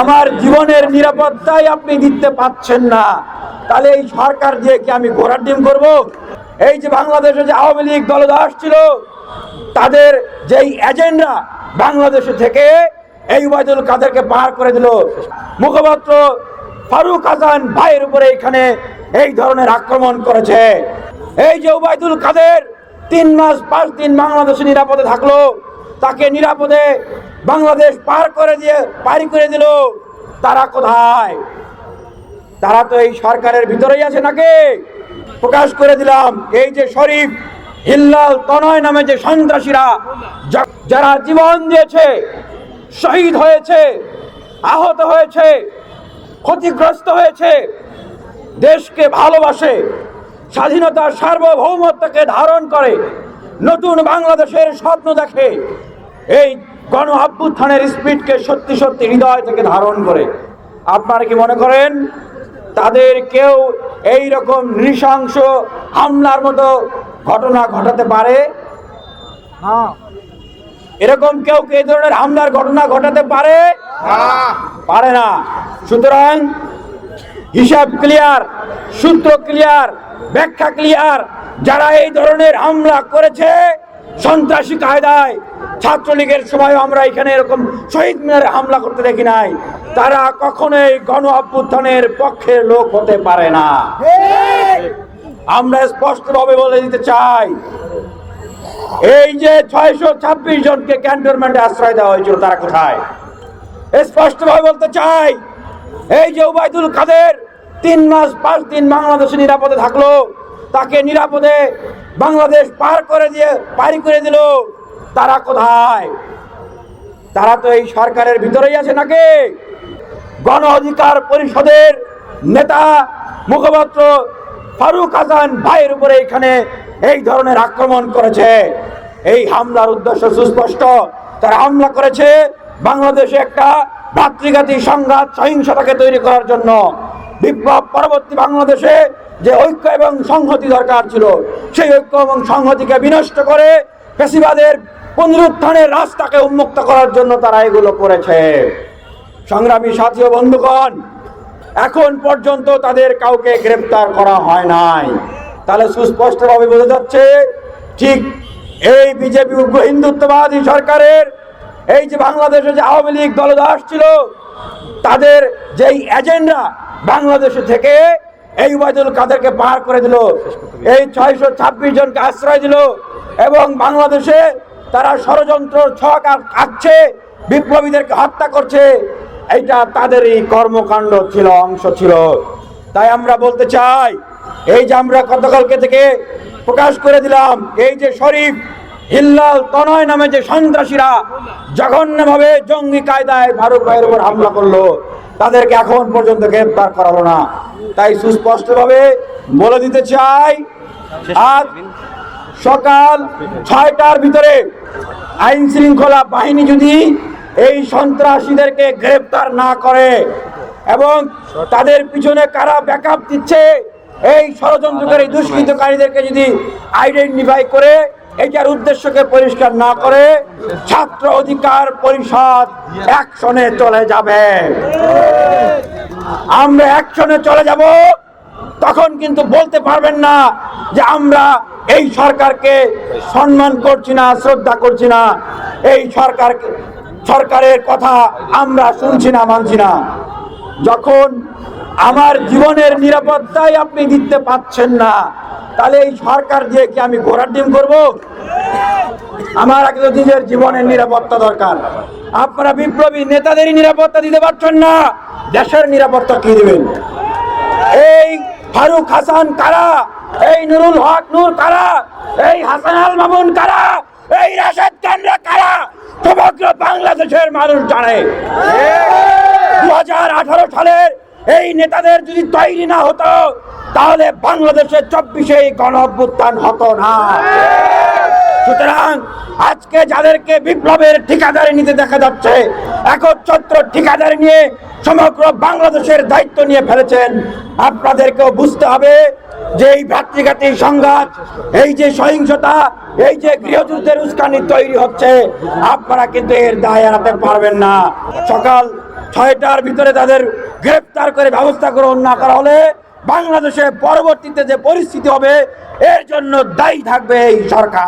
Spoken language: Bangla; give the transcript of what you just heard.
আমার জীবনের নিরাপত্তাই আপনি দিতে পাচ্ছেন না। তাহলে এই সরকার দিয়ে কি আমি ঘোরার ডিম করব? এই যে বাংলাদেশে যে আওয়ামী লীগ দলদাস ছিল তাদের যেই এজেন্ডা বাংলাদেশে থেকে এই ওবায়দুল কাদেরকে পার করে দিল। মুখপাত্র ফারুক হাসান ভাইয়ের উপরে এখানে এই ধরনের আক্রমণ করেছে। এই যে ওবায়দুল কাদের তিন মাস পাঁচ দিন বাংলাদেশে নিরাপদে থাকল, তাকে নিরাপদে বাংলাদেশ পার করে দিয়ে পারি করে দিল। তারা কোথায়? তারা তো এই সরকারের ভিতরেই আছে নাকি? প্রকাশ করে দিলাম, এই যে শরীফ হিল্লাল তনয় নামে যে সন্ত্রাসীরা যারা জীবন দিয়েছে, শহীদ হয়েছে, আহত হয়েছে, ক্ষতিগ্রস্ত হয়েছে, দেশকে ভালোবাসে, স্বাধীনতার সার্বভৌমত্বকে ধারণ করে, নতুন বাংলাদেশের স্বপ্ন দেখে, এই গণ অভ্যুত্থানের স্পিডকে সত্যি সত্যি হৃদয় থেকে ধারণ করে। আপনারা কি মনে করেন তাদের কেউ এই রকম নৃশংস হামলার মতো ঘটনা ঘটাতে পারে? এরকম কেউ কি এই ধরনের হামলার ঘটনা ঘটাতে পারে? পারে না। সুতরাং হিসাব ক্লিয়ার সূত্র ক্লিয়ার ব্যাখ্যা ক্লিয়ার যারা এই ধরনের হামলা করেছে সন্ত্রাসী কায়দায় ছাত্রলীগের সময় আমরা এখানে এরকম শহীদ মিনারে হামলা করতে দেখি নাই। তারা কখনোই গণ অভ্যুত্থানের পক্ষের লোক হতে পারে না। আমরা স্পষ্টভাবে বলে দিতে চাই, এই যে ছয়শো ছাব্বিশ জনকে ক্যান্টনমেন্টে আশ্রয় দেওয়া হয়েছিল, তারা কোথায়? স্পষ্টভাবে বলতে চাই, এই যে উবায়দুল কাদের তিন মাস পাঁচ দিন বাংলাদেশে নিরাপদে থাকল, তাকে নিরাপদে বাংলাদেশ পার করে দিয়ে পারি করে দিল। তারা কোথায়? তারা তো এই সরকারের ভিতরেই আছে নাকি? গণ অধিকার পরিষদের নেতা মুখপাত্র ফারুক হাসান ভাইয়ের উপরে এখানে এই ধরনের আক্রমণ করেছে। এই হামলার উদ্দেশ্য সুস্পষ্ট। তারা হামলা করেছে বাংলাদেশে একটা ভাতৃঘাতী সংঘাত, সহিংসতাকে তৈরি করার জন্য। বিপ্লব পরবর্তী বাংলাদেশে যে ঐক্য এবং সংহতি দরকার ছিল, সেই ঐক্য এবং সংহতিকে বিনষ্ট করে পেশিবাদের পুনরুত্থানের রাস্তাকে উন্মুক্ত করার জন্য তারা এগুলো করেছে। সংগ্রামী সাথী ও বন্ধুগণ, এখন পর্যন্ত তাদের কাউকে গ্রেপ্তার করা হয় নাই। তাহলে সুস্পষ্টভাবে বোঝা যাচ্ছে, ঠিক এই বিজেপি উগ্র হিন্দুত্ববাদী সরকারের এই যে বাংলাদেশে যে আওয়ামী লীগ দলদাস ছিল তাদের যেই এজেন্ডা বাংলাদেশে থেকে এই ওবায়দুল কাদেরকে পার করে দিল। এই ছয়শো ছাব্বিশ জনকে আশ্রয় দিল এবং বাংলাদেশে তারা ষড়যন্ত্র, ছক আঁক- আঁকছে বিপ্লবীদেরকে হত্যা করছে। এইটা তাদেরই কর্মকাণ্ড ছিল, অংশ ছিল। তাই আমরা বলতে চাই, এই যে আমরা গতকালকে থেকে প্রকাশ করে দিলাম, এই যে শরীফ হিল্লাল তনয় নামে যে সন্ত্রাসীরা জঘন্যভাবে জঙ্গি কায়দায় ফারুক ভাইয়ের উপর হামলা করল, তাদেরকে এখন পর্যন্ত গ্রেপ্তার করা হলো না। তাই সুস্পষ্টভাবে বলে দিতে চাই, আজ সকাল ছয়টার ভিতরে আইন শৃঙ্খলা বাহিনী যদি এই সন্ত্রাসীদেরকে গ্রেপ্তার না করে এবং তাদের পিছনে কারা ব্যাকআপ দিচ্ছে, এই ষড়যন্ত্রকারী দুষ্কৃতকারীদেরকে যদি আইডেন্টিফাই করে এটার উদ্দেশ্যকে পরিষ্কার না করে ছাত্র অধিকার পরিষদ অ্যাকশনে চলে যাবে। আমরা অ্যাকশনে চলে যাব, তখন কিন্তু বলতে পারবেন না যে আমরা এই সরকারকে সম্মান করছি না, শ্রদ্ধা করছি না। এই সরকার সরকারের কথা আমরা শুনছি না, মানছি না। যখন আমার জীবনের নিরাপত্তাই আপনি দিতে পাচ্ছেন না। তাহলে এই সরকার দিয়ে কি আমি ঘোড়ার ডিম করব? আমার আগে নিজের জীবনের নিরাপত্তা দরকার। আপনারা বিপ্লবী নেতাদেরই নিরাপত্তা দিতে পারছেন না। দেশের নিরাপত্তা কি দিবেন? এই ফারুক হাসান কারা? এই নুরুল হক নূর কারা? এই হাসান আল মামুন কারা? এই রাশেদ খানরা কারা? সমগ্র বাংলাদেশের মানুষ জানে। দু হাজার আঠারো সালের এই নেতাদের যদি তৈরি না হতো, তাহলে বাংলাদেশের চব্বিশে গণ অভ্যুত্থান হতো না। সুতরাং আজকে যাদেরকে বিপ্লবের ঠিকাদারি নিতে দেখা যাচ্ছে, একচ্ছত্র ঠিকাদারি নিয়ে সমগ্র বাংলাদেশের দায়িত্ব নিয়ে ফেলেছেন, আপনাদেরকেও বুঝতে হবে যে এই ভ্রাতৃঘাতী সংঘাত, এই যে সহিংসতা, এই যে গৃহযুদ্ধের উস্কানি তৈরি হচ্ছে, আপনারা কিন্তু এর দায় এড়াতে পারবেন না। সকাল ছয়টার ভিতরে তাদের গ্রেপ্তার করে ব্যবস্থা গ্রহণ না করা হলে বাংলাদেশে পরবর্তীতে যে পরিস্থিতি হবে, এর জন্য দায়ী থাকবে এই সরকার।